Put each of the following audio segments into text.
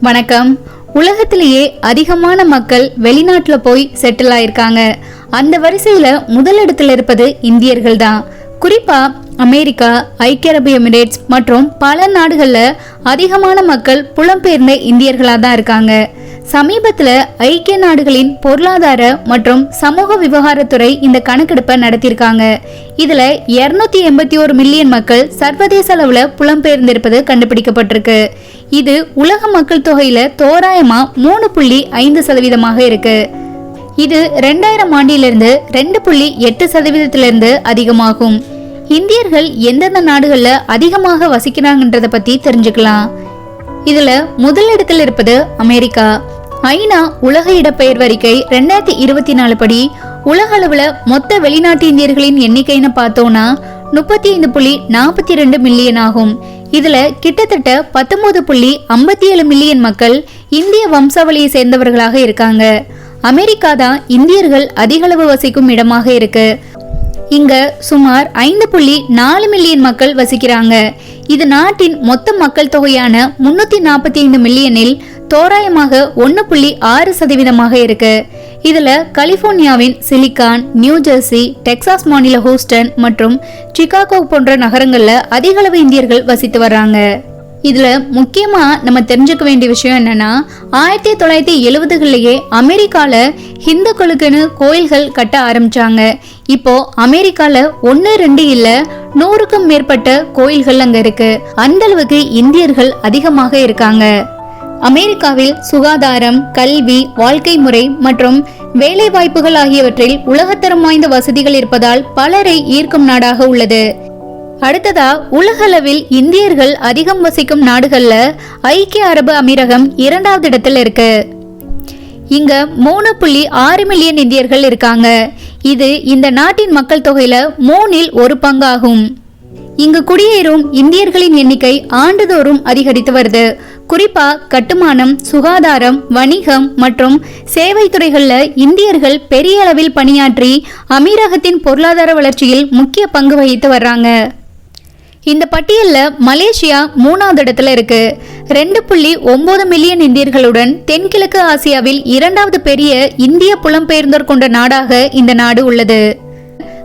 வணக்கம். உலகத்திலேயே அதிகமான மக்கள் வெளிநாட்டில் போய் செட்டில் ஆயிருக்காங்க. அந்த வரிசையில் முதலிடத்தில் இருப்பது இந்தியர்கள் தான். குறிப்பாக அமெரிக்கா ஐக்கிய அரபு எமிரேட்ஸ் மற்றும் பல நாடுகளில் அதிகமான மக்கள் புலம்பெயர்ந்த இந்தியர்களாக தான் இருக்காங்க. சமீபத்தில் ஐக்கிய நாடுகளின் பொருளாதார மற்றும் சமூக விவகாரத்துறை இந்த கணக்கெடுப்பை நடத்தியிருக்காங்க. இதில் இருநூத்தி எண்பத்தி ஒரு மில்லியன் மக்கள் சர்வதேச அளவில் புலம்பெயர்ந்திருப்பது கண்டுபிடிக்கப்பட்டிருக்கு. இது உலக மக்கள் தொகையில தோராயமா மூணு புள்ளி ஐந்து சதவீதமாக இருக்கு. இது ரெண்டாயிரம் ஆண்டிலிருந்து ரெண்டு புள்ளி எட்டு சதவீதத்திலிருந்து அதிகமாகும். இந்தியர்கள் எந்தெந்த நாடுகளில் அதிகமாக வசிக்கிறாங்கன்றத பத்தி தெரிஞ்சுக்கலாம். இதுல முதலிடத்தில் இருப்பது அமெரிக்கா. ஐநா உலக இடப்பெயர்வு அறிக்கை ரெண்டாயிரத்தி இருபத்தி நாலு படி உலக அளவுல மொத்த வெளிநாட்டு இந்தியர்களின் எண்ணிக்கைன்னு பார்த்தோம்னா முப்பத்தி ஐந்து புள்ளி நாற்பத்தி ரெண்டு மில்லியன் ஆகும். இதுல கிட்டத்தட்ட பத்தொன்பது புள்ளி ஐம்பத்தி ஏழு மில்லியன் மக்கள் இந்திய வம்சாவளியை சேர்ந்தவர்களாக இருக்காங்க. அமெரிக்கா தான் இந்தியர்கள் அதிகளவு வசிக்கும் இடமாக இருக்கு. இங்க சுமார் ஐந்து புள்ளி நாலு மில்லியன் மக்கள் வசிக்கிறாங்க. இது நாட்டின் மொத்த மக்கள் தொகையான முன்னூத்தி நாற்பத்தி ஐந்து மில்லியனில் தோராயமாக ஒன்று புள்ளி ஆறு சதவீதமாக இருக்கு. இதுல கலிபோர்னியாவின் சிலிகான் நியூ ஜெர்சி டெக்சாஸ் மாநில ஹூஸ்டன் மற்றும் சிகாகோ போன்ற நகரங்கள்ல அதிக அளவு இந்தியர்கள் வசித்து வர்றாங்க. இதுல முக்கியமா நம்ம தெரிஞ்சுக்க வேண்டிய விஷயம் என்னன்னா ஆயிரத்தி தொள்ளாயிரத்தி எழுபதுகள்லயே அமெரிக்கால ஹிந்துக்களுக்குன்னு கோயில்கள் கட்ட ஆரம்பிச்சாங்க. இப்போ அமெரிக்கால ஒன்னு ரெண்டு இல்ல நூறுக்கும் மேற்பட்ட கோயில்கள் அங்க இருக்கு. அந்த அளவுக்கு இந்தியர்கள் அதிகமாக இருக்காங்க. அமெரிக்காவில் சுகாதாரம் கல்வி வாழ்க்கை முறை மற்றும் வேலை வாய்ப்புகள் ஆகியவற்றில் உலகத்தரம் வாய்ந்த வசதிகள் இருப்பதால் பலரை ஈர்க்கும் நாடாக உள்ளது. அடுத்ததா உலகளவில் இந்தியர்கள் அதிகம் வசிக்கும் நாடுகள்ல ஐக்கிய அரபு அமீரகம் இரண்டாவது இடத்துல இருக்கு. இங்க மூணு புள்ளி ஆறு மில்லியன் இந்தியர்கள் இருக்காங்க. இது இந்த நாட்டின் மக்கள் தொகையில மூணில் ஒரு பங்காகும். இங்கு குடியேறும் இந்தியர்களின் எண்ணிக்கை ஆண்டுதோறும் அதிகரித்து வருது. குறிப்பா கட்டுமானம் சுகாதாரம் வணிகம் மற்றும் சேவை துறைகளில் இந்தியர்கள் பெரிய அளவில் பணியாற்றி அமீரகத்தின் பொருளாதார வளர்ச்சியில் முக்கிய பங்கு வகித்து வர்றாங்க. இந்த பட்டியலில் மலேசியா மூணாவது இடத்துல இருக்கு. ரெண்டு புள்ளி ஒன்பது மில்லியன் இந்தியர்களுடன் தென்கிழக்கு ஆசியாவில் இரண்டாவது பெரிய இந்திய புலம்பெயர்ந்தோர் கொண்ட நாடாக இந்த நாடு உள்ளது.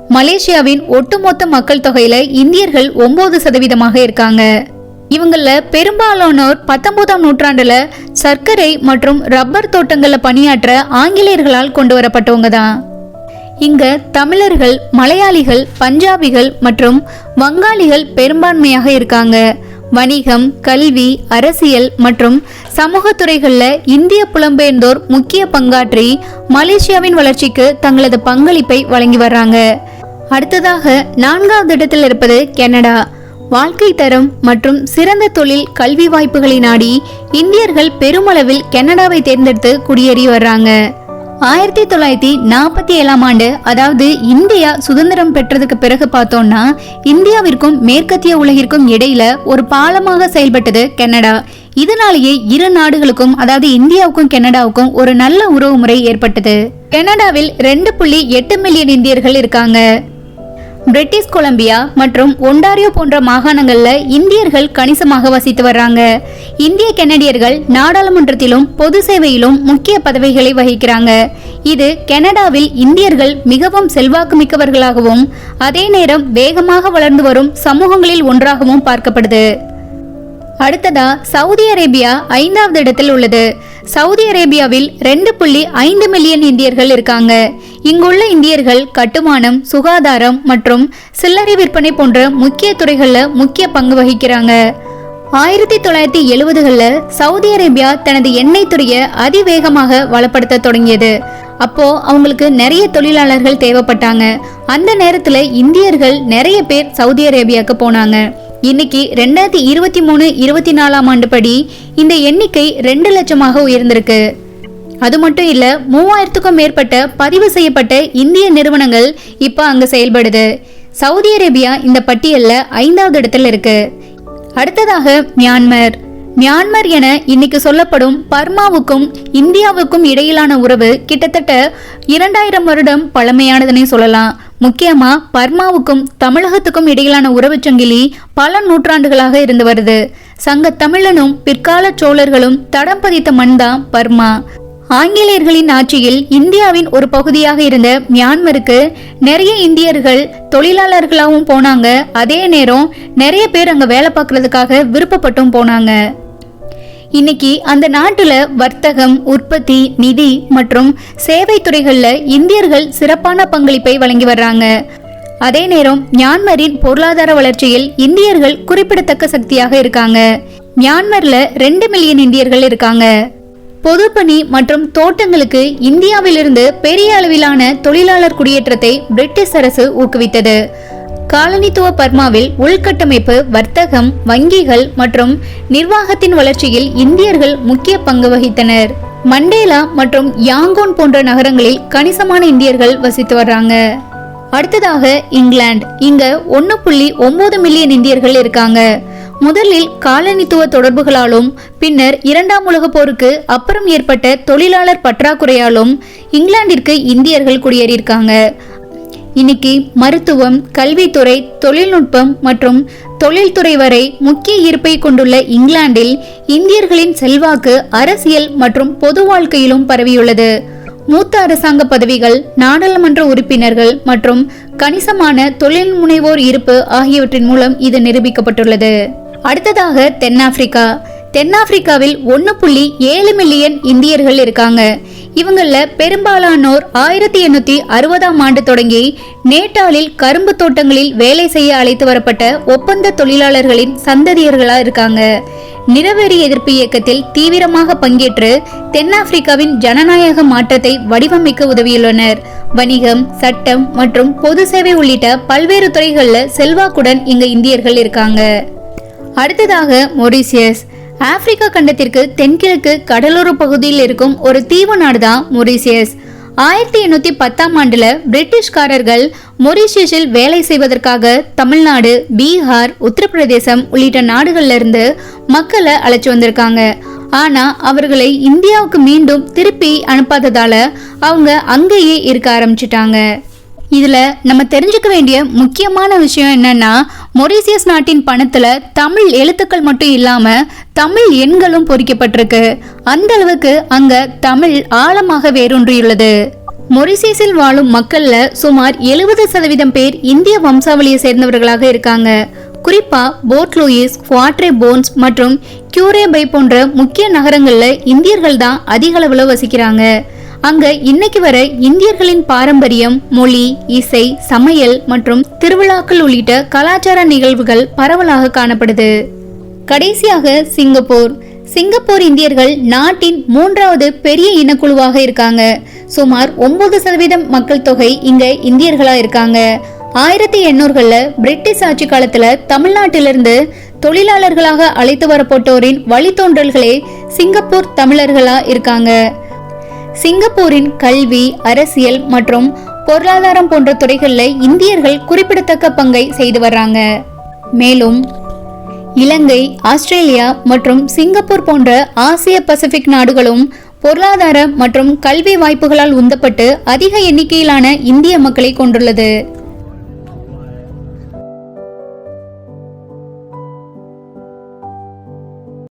மலேசியாவின் ஒட்டுமொத்த மக்கள் தொகையில இந்தியர்கள் ஒன்பது சதவீதமாக இருக்காங்க. இவங்கள பெரும்பாலானோர் பத்தொன்பதாம் நூற்றாண்டுல சர்க்கரை மற்றும் ரப்பர் தோட்டங்களில் பணியாற்ற ஆங்கிலேயர்களால் கொண்டு வரப்பட்டவங்க தான். இங்க தமிழர்கள் மலையாளிகள் பஞ்சாபிகள் மற்றும் வங்காளிகள் பெரும்பான்மையாக இருக்காங்க. வணிகம் கல்வி அரசியல் மற்றும் சமூக துறைகளில் இந்திய புலம்பெயர்ந்தோர் முக்கிய பங்காற்றி மலேசியாவின் வளர்ச்சிக்கு தங்களது பங்களிப்பை வழங்கி வர்றாங்க. அடுத்ததாக நான்காவது இடத்தில் இருப்பது கனடா. வாழ்க்கை தரம் மற்றும் சிறந்த தொழில் கல்வி வாய்ப்புகளை நாடி இந்தியர்கள் பெருமளவில் கனடாவை தேர்ந்தெடுத்து குடியேறி வர்றாங்க. ஆயிரத்தி தொள்ளாயிரத்தி நாற்பத்தி ஏழாம் ஆண்டு அதாவது இந்தியா சுதந்திரம் பெற்றதுக்கு பிறகு பார்த்தோம்னா இந்தியாவிற்கும் மேற்கத்திய உலகிற்கும் இடையில ஒரு பாலமாக செயல்பட்டது கனடா. இதனாலேயே இரு நாடுகளுக்கும் அதாவது இந்தியாவுக்கும் கனடாவுக்கும் ஒரு நல்ல உறவு முறை ஏற்பட்டது. கனடாவில் ரெண்டு புள்ளி எட்டு மில்லியன் இந்தியர்கள் இருக்காங்க. பிரிட்டிஷ் கொலம்பியா மற்றும் ஒண்டாரியோ போன்ற மாகாணங்களில் இந்தியர்கள் கணிசமாக வசித்து வர்றாங்க. இந்திய கெனடியர்கள் நாடாளுமன்றத்திலும் பொது சேவையிலும் முக்கிய பதவிகளை வகிக்கிறாங்க. இது கனடாவில் இந்தியர்கள் மிகவும் செல்வாக்கு மிக்கவர்களாகவும் அதே நேரம் வேகமாக வளர்ந்து வரும் சமூகங்களில் ஒன்றாகவும் பார்க்கப்படுது. அடுத்ததா சவுதி அரேபியா ஐந்தாவது இடத்தில் உள்ளது. சவுதி அரேபியாவில் ரெண்டு புள்ளி ஐந்து மில்லியன் இந்தியர்கள் இருக்காங்க. இங்குள்ள இந்தியர்கள் கட்டுமானம் சுகாதாரம் மற்றும் சில்லறை விற்பனை போன்ற முக்கிய துறைகளில் முக்கிய பங்கு வகிக்கிறாங்க. ஆயிரத்தி தொள்ளாயிரத்தி எழுபதுகளில் சவுதி அரேபியா தனது எண்ணெய் துறையை அதிவேகமாக வளப்படுத்த தொடங்கியது. அப்போ அவங்களுக்கு நிறைய தொழிலாளர்கள் தேவைப்பட்டாங்க. அந்த நேரத்தில் இந்தியர்கள் நிறைய பேர் சவுதி அரேபியாவுக்கு போனாங்க. இன்னைக்கு ரெண்டாயிரத்தி இருபத்தி மூணு இருபத்தி நாலாம் ஆண்டு படி இந்த எண்ணிக்கை ரெண்டு லட்சமாக உயர்ந்திருக்கு. அது மட்டும் இல்ல மூவாயிரத்துக்கும் மேற்பட்ட பதிவு செய்யப்பட்ட இந்திய நிறுவனங்கள் இப்போ அங்க செயல்படுது. சவுதி அரேபியா இந்த பட்டியல்ல ஐந்தாவது இடத்துல இருக்கு. அடுத்ததாக மியான்மர். மியான்மர் என இன்னைக்கு சொல்லப்படும் பர்மாவுக்கும் இந்தியாவுக்கும் இடையிலான உறவு கிட்டத்தட்ட இரண்டாயிரம் வருடம் பழமையானதுன்னே சொல்லலாம். முக்கியமா பர்மாவுக்கும் தமிழகத்துக்கும் இடையிலான உறவுச் சங்கிலி பல நூற்றாண்டுகளாக இருந்து வருது. சங்க தமிழனும் பிற்கால சோழர்களும் தடம் பதித்த மண்தான் பர்மா. ஆங்கிலேயர்களின் ஆட்சியில் இந்தியாவின் ஒரு பகுதியாக இருந்த மியான்மருக்கு நிறைய இந்தியர்கள் தொழிலாளர்களாகவும் போனாங்க. அதே நேரம் நிறைய பேர் அங்க வேலை பார்க்கறதுக்காக விருப்பப்பட்டும் போனாங்க. இன்னைக்கு அந்த நாட்டுல வர்த்தகம் உற்பத்தி நிதி மற்றும் சேவை துறைகள்ல இந்தியர்கள் சிறப்பான பங்களிப்பை வழங்கி வர்றாங்க. அதே நேரம் மியான்மரின் பொருளாதார வளர்ச்சியில் இந்தியர்கள் குறிப்பிடத்தக்க சக்தியாக இருக்காங்க. மியான்மர்ல ரெண்டு மில்லியன் இந்தியர்கள் இருக்காங்க. பொதுப்பணி மற்றும் தோட்டங்களுக்கு இந்தியாவிலிருந்து பெரிய அளவிலான தொழிலாளர் குடியேற்றத்தை பிரிட்டிஷ் அரசு ஊக்குவித்தது. காலனித்துவ பர்மாவில் உள்கட்டமைப்பு வர்த்தகம் வங்கிகள் மற்றும் நிர்வாகத்தின் வளர்ச்சியில் இந்தியர்கள் முக்கிய பங்கு வகித்தனர். மண்டேலா மற்றும் யாங்கோன் போன்ற நகரங்களில் கணிசமான இந்தியர்கள் வசித்து வர்றாங்க. அடுத்ததாக இங்கிலாந்து. இங்க ஒன்னு புள்ளி ஒன்பது மில்லியன் இந்தியர்கள் இருக்காங்க. முதலில் காலனித்துவ தொடர்புகளாலும் பின்னர் இரண்டாம் உலகப் போருக்கு அப்புறம் ஏற்பட்ட தொழிலாளர் பற்றாக்குறையாலும் இங்கிலாந்திற்கு இந்தியர்கள் குடியேறியிருக்காங்க. இன்னைக்கு மருத்துவம் கல்வித்துறை தொழில்நுட்பம் மற்றும் தொழில்துறை வரை முக்கிய ஈர்ப்பை கொண்டுள்ள இங்கிலாந்தில் இந்தியர்களின் செல்வாக்கு அரசியல் மற்றும் பொது வாழ்க்கையிலும் பரவியுள்ளது. மூத்த அரசாங்க பதவிகள் நாடாளுமன்ற உறுப்பினர்கள் மற்றும் கணிசமான தொழில் முனைவோர் இருப்பு ஆகியவற்றின் மூலம் இது நிரூபிக்கப்பட்டுள்ளது. அடுத்ததாக தென்னாப்பிரிக்கா. தென்னாப்பிரிக்காவில் ஒன்று புள்ளி ஏழு மில்லியன் இந்தியர்கள் இருக்காங்க. இவங்களில் பெரும்பாலானோர் ஆயிரத்தி எண்ணூற்றி அறுபதாம் ஆண்டு தொடங்கி நேட்டாலில் கரும்பு தோட்டங்களில் வேலை செய்ய அழைத்து வரப்பட்ட ஒப்பந்த தொழிலாளர்களின் சந்ததியர்களாக இருக்காங்க. நிறவெறி எதிர்ப்பு இயக்கத்தில் தீவிரமாக பங்கேற்று தென்னாப்பிரிக்காவின் ஜனநாயக மாற்றத்தை வடிவமைக்க உதவியுள்ளனர். வணிகம் சட்டம் மற்றும் பொது சேவை உள்ளிட்ட பல்வேறு துறைகளில் செல்வாக்குடன் இங்கு இந்தியர்கள் இருக்காங்க. அடுத்ததாக மொரிசியஸ் ஆப்பிரிக்கா கண்டத்திற்கு தென்கிழக்கு கடலோர பகுதியில் இருக்கும் ஒரு தீவு நாடுதான் மொரிசியஸ் ஆயிரத்தி எண்ணூத்தி பத்தாம் ஆண்டுல பிரிட்டிஷ்காரர்கள் மொரிஷியஸில் வேலை செய்வதற்காக தமிழ்நாடு பீகார் உத்தரப்பிரதேசம் உள்ளிட்ட நாடுகள்ல இருந்து மக்களை அழைச்சு வந்திருக்காங்க. ஆனா அவர்களை இந்தியாவுக்கு மீண்டும் திருப்பி அனுப்பாததால அவங்க அங்கேயே இருக்க ஆரம்பிச்சிட்டாங்க. இதில் நம்ம தெரிஞ்சுக்க வேண்டிய முக்கியமான விஷயம் என்னன்னா மொரீசியஸ் நாட்டின் பணத்தில் தமிழ் எழுத்துக்கள் மட்டும் இல்லாமல் தமிழ் எண்களும் பொறிக்கப்பட்டிருக்கு. அந்த அளவுக்கு அங்கே தமிழ் ஆழமாக வேரூன்றியுள்ளது. மொரிசியஸில் வாழும் மக்கள்ல சுமார் எழுபது சதவீதம் பேர் இந்திய வம்சாவளியை சேர்ந்தவர்களாக இருக்காங்க. குறிப்பா போர்ட் லூயிஸ் குவாட்ரே போன்ஸ் மற்றும் கியூரேபை போன்ற முக்கிய நகரங்கள்ல இந்தியர்கள் தான் அதிக அளவுல வசிக்கிறாங்க. அங்க இன்னைக்கு வரை இந்தியர்களின் பாரம்பரியம் மொழி இசை சமையல் மற்றும் திருவிழாக்கள் உள்ளிட்ட கலாச்சார நிகழ்வுகள் பரவலாக காணப்படுது. கடைசியாக சிங்கப்பூர். சிங்கப்பூர் இந்தியர்கள் நாட்டின் மூன்றாவது பெரிய இனக்குழுவாக இருக்காங்க. சுமார் ஒன்பது சதவீதம் மக்கள் தொகை இங்க இந்தியர்களா இருக்காங்க. ஆயிரத்தி எண்ணூறுகள்ல பிரிட்டிஷ் ஆட்சி காலத்துல தமிழ்நாட்டிலிருந்து தொழிலாளர்களாக அழைத்து வரப்பட்டோரின் வழித்தோன்றல்களே சிங்கப்பூர் தமிழர்களா இருக்காங்க. சிங்கப்பூரின் கல்வி அரசியல் மற்றும் பொருளாதாரம் போன்ற துறைகளில் இந்தியர்கள் குறிப்பிடத்தக்க பங்கை செய்து வர்றாங்க. மேலும் இலங்கை ஆஸ்திரேலியா மற்றும் சிங்கப்பூர் போன்ற ஆசிய பசிபிக் நாடுகளும் பொருளாதார மற்றும் கல்வி வாய்ப்புகளால் உந்தப்பட்டு அதிக எண்ணிக்கையிலான இந்திய மக்களை கொண்டுள்ளது.